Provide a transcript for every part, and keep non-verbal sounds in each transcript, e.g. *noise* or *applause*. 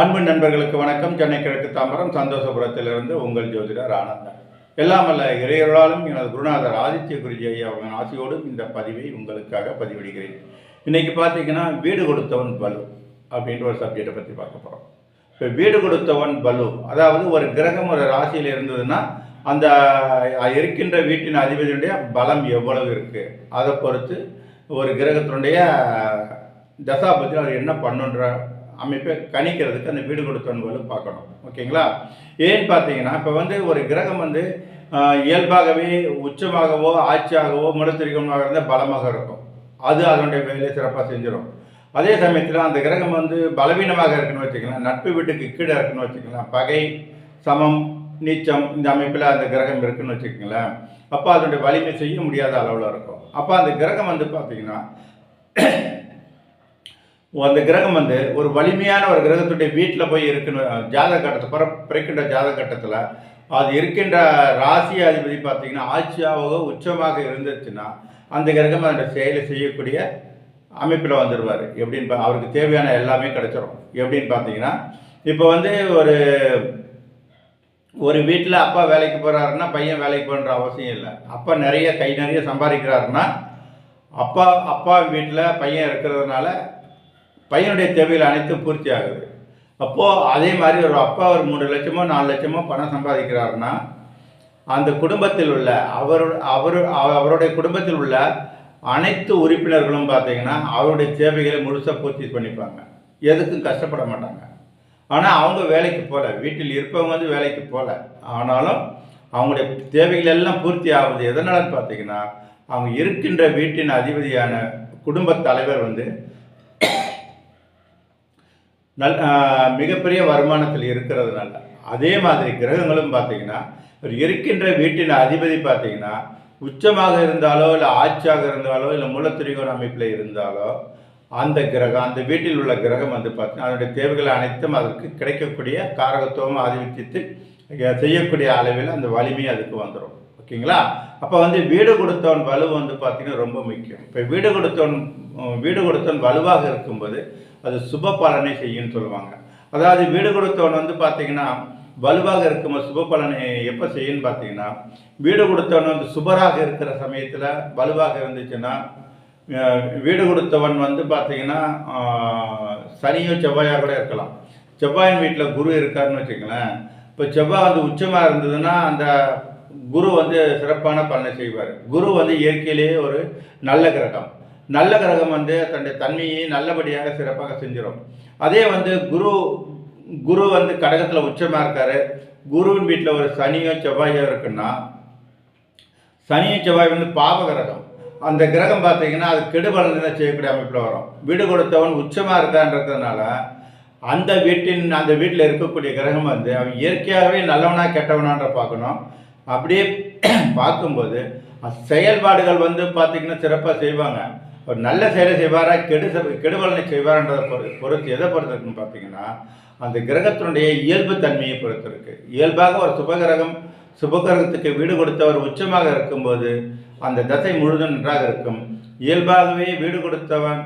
அன்பு நண்பர்களுக்கு வணக்கம். சென்னை கிழக்கு தாம்பரம் சந்தோஷபுரத்திலிருந்து உங்கள் ஜோதிடர் ஆனந்தன். எல்லாம் அல்ல இறையர்களாலும் எனது குருநாதர் ஆதித்ய குருஜி ஐயா அவர்கள் ஆசையோடும் இந்த பதிவை உங்களுக்காக பதிவிடுகிறேன். இன்னைக்கு பார்த்தீங்கன்னா வீடு கொடுத்தவன் பலு அப்படின்ற ஒரு சப்ஜெக்டை பற்றி பார்க்க போகிறோம் இப்போ வீடு கொடுத்தவன் பலு அதாவது ஒரு கிரகம் ஒரு ராசியில் இருந்ததுன்னா அந்த இருக்கின்ற வீட்டின் அதிபதியுடைய பலம் எவ்வளவு இருக்குது அதை பொறுத்து ஒரு கிரகத்தினுடைய தசாபத்தில் அவர் என்ன பண்ணுன்ற அமைப்பை கணிக்கிறதுக்கு அந்த வீடு கொடுத்தவன் பார்க்கணும். ஓகேங்களா? ஏன்னு பார்த்தீங்கன்னா இப்போ வந்து ஒரு கிரகம் வந்து இயல்பாகவே உச்சமாகவோ ஆட்சியாகவோ முடத்திரிகமாக இருந்தால் பலமாக இருக்கும். அது அதனுடைய வேலையை சிறப்பாக செஞ்சிடும் அதே சமயத்தில் அந்த கிரகம் வந்து பலவீனமாக இருக்குன்னு வச்சுக்கலாம் நட்பு வீட்டுக்கு கீழே இருக்குன்னு வச்சுக்கலாம் பகை சமம் நீச்சம் இந்த அமைப்பில் அந்த கிரகம் இருக்குன்னு வச்சுக்கோங்களேன் அப்போ அதனுடைய வலிமை செய்ய முடியாத அளவில் இருக்கும். அப்போ அந்த கிரகம் வந்து பார்த்திங்கன்னா அந்த கிரகம் வந்து ஒரு வலிமையான ஒரு கிரகத்துடைய வீட்டில் போய் இருக்கணும் ஜாதக கட்டத்தை பிற பிறக்கின்ற ஜாதக கட்டத்தில் அது இருக்கின்ற ராசி அதிபதி பார்த்தீங்கன்னா ஆட்சியாக உச்சமாக இருந்துச்சுன்னா அந்த கிரகம் அதோட செயலை செய்யக்கூடிய அமைப்பில் வந்துடுவார் எப்படின்னு பா- அவருக்கு தேவையான எல்லாமே கிடச்சிரும். எப்படின்னு பார்த்தீங்கன்னா இப்போ வந்து ஒரு ஒரு வீட்டில் அப்பா வேலைக்கு போகிறாருன்னா பையன் வேலைக்கு போகிற அவசியம் இல்லை. அப்பா நிறைய கை நிறைய சம்பாதிக்கிறாருன்னா அப்பா அப்பா வீட்டில் பையன் இருக்கிறதுனால பையனுடைய தேவைகள் அனைத்தும் பூர்த்தி ஆகுது அப்போது அதே மாதிரி ஒரு அப்பா ஒரு மூணு லட்சமோ நாலு லட்சமோ பணம் சம்பாதிக்கிறாருன்னா அந்த குடும்பத்தில் உள்ள அவர் அவர் அவருடைய குடும்பத்தில் உள்ள அனைத்து உறுப்பினர்களும் பார்த்தீங்கன்னா அவருடைய தேவைகளை முழுசாக பூர்த்தி பண்ணிப்பாங்க. எதுக்கும் கஷ்டப்பட மாட்டாங்க. ஆனால் அவங்க வேலைக்கு போகல வீட்டில் இருப்பவங்க வந்து வேலைக்கு போகல ஆனாலும் அவங்களுடைய தேவைகள் எல்லாம் பூர்த்தி ஆகுது. எதனாலன்னு பார்த்தீங்கன்னா அவங்க இருக்கின்ற வீட்டின் அதிபதியான குடும்பத் தலைவர் வந்து நல் மிகப்பெரிய வருமானத்தில் இருக்கிறதுனால. அதே மாதிரி கிரகங்களும் பார்த்தீங்கன்னா ஒரு இருக்கின்ற வீட்டின் அதிபதி பார்த்தீங்கன்னா உச்சமாக இருந்தாலோ இல்லை ஆட்சியாக இருந்தாலோ இல்லை மூலத்திரிகோண அமைப்பில் இருந்தாலோ அந்த கிரகம் அந்த வீட்டில் உள்ள கிரகம் வந்து பார்த்தீங்கன்னா அதனுடைய தேவைகள் அனைத்தும் அதற்கு கிடைக்கக்கூடிய காரகத்துவம் ஆதிபத்தியத்தை செய்யக்கூடிய அளவில் அந்த வலிமை அதுக்கு வந்துடும் ஓகேங்களா? அப்போ வந்து வீடு கொடுத்தவன் வலு வந்து பார்த்தீங்கன்னா ரொம்ப முக்கியம். இப்போ வீடு கொடுத்தவன் வீடு கொடுத்தவன் வலுவாக இருக்கும்போது அது சுப பலனை செய்யும்னு சொல்லுவாங்க. அதாவது வீடு கொடுத்தவன் வந்து பார்த்தீங்கன்னா வலுவாக இருக்கும் சுப பலனை எப்போ செய்யும்னு பார்த்தீங்கன்னா வீடு கொடுத்தவன் வந்து சுபராக இருக்கிற சமயத்தில் வலுவாக இருந்துச்சுன்னா வீடு கொடுத்தவன் வந்து பார்த்தீங்கன்னா சனியோ செவ்வாயாக கூட இருக்கலாம். செவ்வாயின் வீட்டில் குரு இருக்காருன்னு வச்சுக்கங்களேன். இப்போ செவ்வாய் வந்து உச்சமாக இருந்ததுன்னா அந்த குரு வந்து சிறப்பான பலனை செய்வார். குரு வந்து இயற்கையிலேயே ஒரு நல்ல கிரகம். நல்ல கிரகம் வந்து தன்னுடைய தன்மையை நல்லபடியாக சிறப்பாக செஞ்சிடும் அதே வந்து குரு குரு வந்து கடகத்தில் உச்சமாக இருக்காரு. குருவின் வீட்டில் ஒரு சனியோ செவ்வாயோ இருக்குன்னா சனியும் செவ்வாய் வந்து பாப கிரகம். அந்த கிரகம் பார்த்தீங்கன்னா அது கெடுபலன் செய்யக்கூடிய அமைப்பில் வரும். வீடு கொடுத்தவன் உச்சமாக இருக்கான்றதுனால அந்த வீட்டின் அந்த வீட்டில் இருக்கக்கூடிய கிரகம் வந்து அவன் இயற்கையாகவே நல்லவனா கெட்டவனான்ற பார்க்கணும். அப்படியே *clears throat* பார்க்கும்போது செயல்பாடுகள் வந்து பார்த்தீங்கன்னா சிறப்பாக செய்வாங்க. ஒரு நல்ல செயலை செய்வாரா கெடு செ- கெடுபலனை செய்வார்ன்றதை பொறு பொறுத்து எதை பொறுத்து இருக்குன்னு பார்த்தீங்கன்னா அந்த கிரகத்தினுடைய இயல்பு தன்மையை பொறுத்து இருக்கு இயல்பாக ஒரு சுபகிரகம் சுபகிரகத்துக்கு வீடு கொடுத்தவர் உச்சமாக இருக்கும்போது அந்த தசை முழுதும் நன்றாக இருக்கும். இயல்பாகவே வீடு கொடுத்தவன்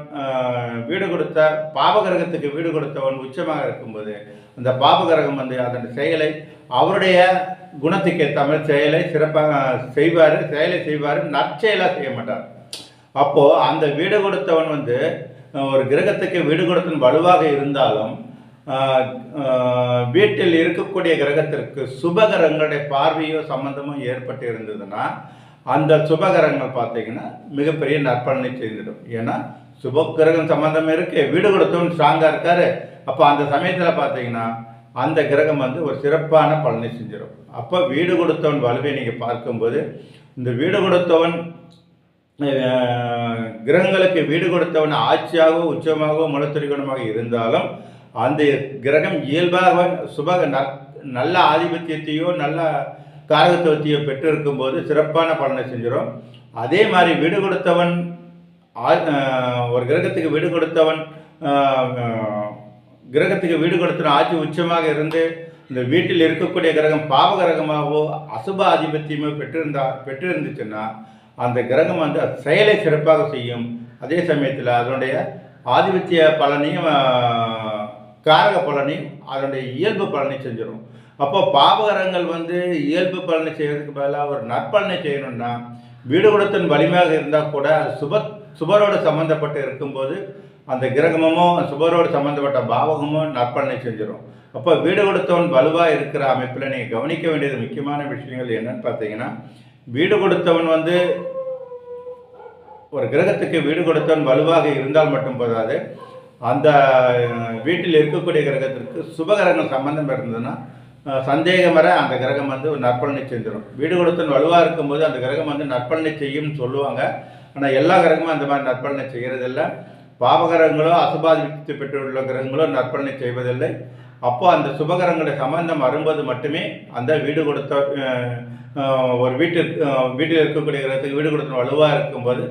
வீடு கொடுத்த பாபகிரகத்துக்கு வீடு கொடுத்தவன் உச்சமாக இருக்கும்போது அந்த பாபகிரகம் வந்து அதன் செயலை அவருடைய குணத்துக்கு ஏற்ற மாதிரி செயலை சிறப்பாக செய்வார் செயலை செய்வார் நற்செயலாக செய்ய மாட்டார். அப்போது அந்த வீடு கொடுத்தவன் வந்து ஒரு கிரகத்துக்கு வீடு கொடுத்தன் வலுவாக இருந்தாலும் வீட்டில் இருக்கக்கூடிய கிரகத்திற்கு சுபகரங்களுடைய பார்வையோ சம்பந்தமோ ஏற்பட்டு இருந்ததுன்னா அந்த சுபகரங்கள் பார்த்தீங்கன்னா மிகப்பெரிய நற்பலனை செய்திடும் ஏன்னா சுபகிரகம் சம்பந்தம் இருக்கு வீடு கொடுத்தவன் ஸ்ட்ராங்காக இருக்காரு. அப்போ அந்த சமயத்தில் பார்த்தீங்கன்னா அந்த கிரகம் வந்து ஒரு சிறப்பான பலனை செஞ்சிடும். அப்போ வீடு கொடுத்தவன் வலுவை நீங்கள் பார்க்கும்போது இந்த வீடு கொடுத்தவன் கிரகங்களுக்கு வீடு கொடுத்தவன் ஆட்சியாகவோ உச்சமாகவோ மலத்திரிகோணமாக இருந்தாலும் அந்த கிரகம் இயல்பாக சுப நல்ல ஆதிபத்தியத்தையோ நல்ல காரகத்துவத்தையோ பெற்றிருக்கும் போது சிறப்பான பலனை செஞ்சிடும் அதே மாதிரி வீடு கொடுத்தவன் ஆ- ஒரு கிரகத்துக்கு வீடு கொடுத்தவன் கிரகத்துக்கு வீடு கொடுத்தவன் ஆட்சி உச்சமாக இருந்து இந்த வீட்டில் இருக்கக்கூடிய கிரகம் பாவ கிரகமாகவோ அசுப ஆதிபத்தியமோ பெற்றிருந்தா பெற்றிருந்துச்சுன்னா அந்த கிரகம் வந்து அது செயலை சிறப்பாக செய்யும். அதே சமயத்தில் அதனுடைய ஆதிபத்திய பலனையும் காரக பலனையும் அதனுடைய இயல்பு பலனை செஞ்சிடும் அப்போ பாபகரங்கள் வந்து இயல்பு பலனை செய்யறதுக்கு பதிலாக ஒரு நற்பலனை செய்யணும்னா வீடு குடத்தின் வலிமையாக இருந்தால் கூட அது சுப சுபரோடு சம்மந்தப்பட்டு இருக்கும்போது அந்த கிரகமோ சுபரோடு சம்மந்தப்பட்ட பாவகமோ நற்பலனை செஞ்சிடும் அப்போ வீடு கொடுத்தவன் வலுவாக இருக்கிற அமைப்பில் நீங்கள் கவனிக்க வேண்டியது முக்கியமான விஷயங்கள் என்னன்னு பார்த்தீங்கன்னா வீடு கொடுத்தவன் வந்து ஒரு கிரகத்துக்கு வீடு கொடுத்தவன் வலுவாக இருந்தால் மட்டும் போதாது. அந்த வீட்டில் இருக்கக்கூடிய கிரகத்திற்கு சுபகிரகம் சம்பந்தம் இருந்ததுன்னா சந்தேகம் வர அந்த கிரகம் வந்து ஒரு நற்பலனை செஞ்சிடும் வீடு கொடுத்தவன் வலுவாக இருக்கும்போது அந்த கிரகம் வந்து நற்பலனை செய்யும்னு சொல்லுவாங்க. ஆனால் எல்லா கிரகமும் அந்த மாதிரி நற்பலனை செய்கிறதில்ல பாவகிரகங்களோ அசுபாதித்து பெற்றுள்ள கிரகங்களோ நற்பலனை செய்வதில்லை. அப்போ அந்த சுபகரங்களுடைய சம்பந்தம் வரும்போது மட்டுமே அந்த வீடு கொடுத்த ஒரு வீட்டிற்கு வீட்டில் இருக்கக்கூடிய கிரகத்துக்கு வீடு கொடுத்த வலுவாக இருக்கும்போது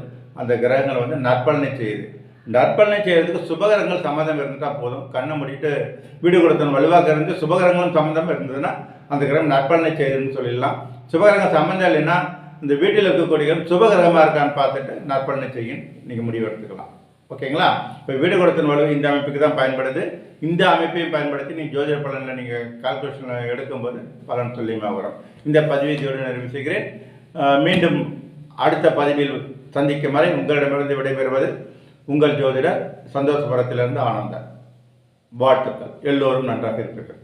அந்த கிரகங்கள் வந்து நற்பலனை செய்யுது. நற்பலனை செய்யறதுக்கு சுபகரங்கள் சம்மந்தம் இருந்துட்டால் போதும். கண்ணை மூடிட்டு வீடு கொடுத்தவன் வலுவாக இருந்து சுபகரங்களும் சம்மந்தம் இருந்ததுன்னா அந்த கிரகம் நற்பலனை செய்யுதுன்னு சொல்லிடலாம். சுபகிரகம் சம்மந்தம் இல்லைன்னா இந்த வீட்டில் இருக்கக்கூடிய சுபகிரகமாக இருக்கான்னு பார்த்துட்டு நற்பலனை செய்யும் நீங்கள் முடிவு எடுத்துக்கலாம். ஓகேங்களா? இப்போ வீடு கொடுத்தன் வலு இந்த அமைப்புக்கு தான் பயன்படுது. இந்த அமைப்பையும் பயன்படுத்தி நீங்கள் ஜோதிட பலனில் நீங்கள் கால்குலேஷன் எடுக்கும்போது பலன் துல்லியமாக வரும். இந்த பதிவை ஜோடி நிறைவு செய்கிறேன். மீண்டும் அடுத்த பதிவில் சந்திக்கும் வரை உங்களிடமிருந்து விடைபெறுவது உங்கள் ஜோதிடர் சந்தோஷபுரத்திலிருந்து ஆனந்தன். வாழ்த்துக்கள். எல்லோரும் நன்றாக இருப்பீர்கள்.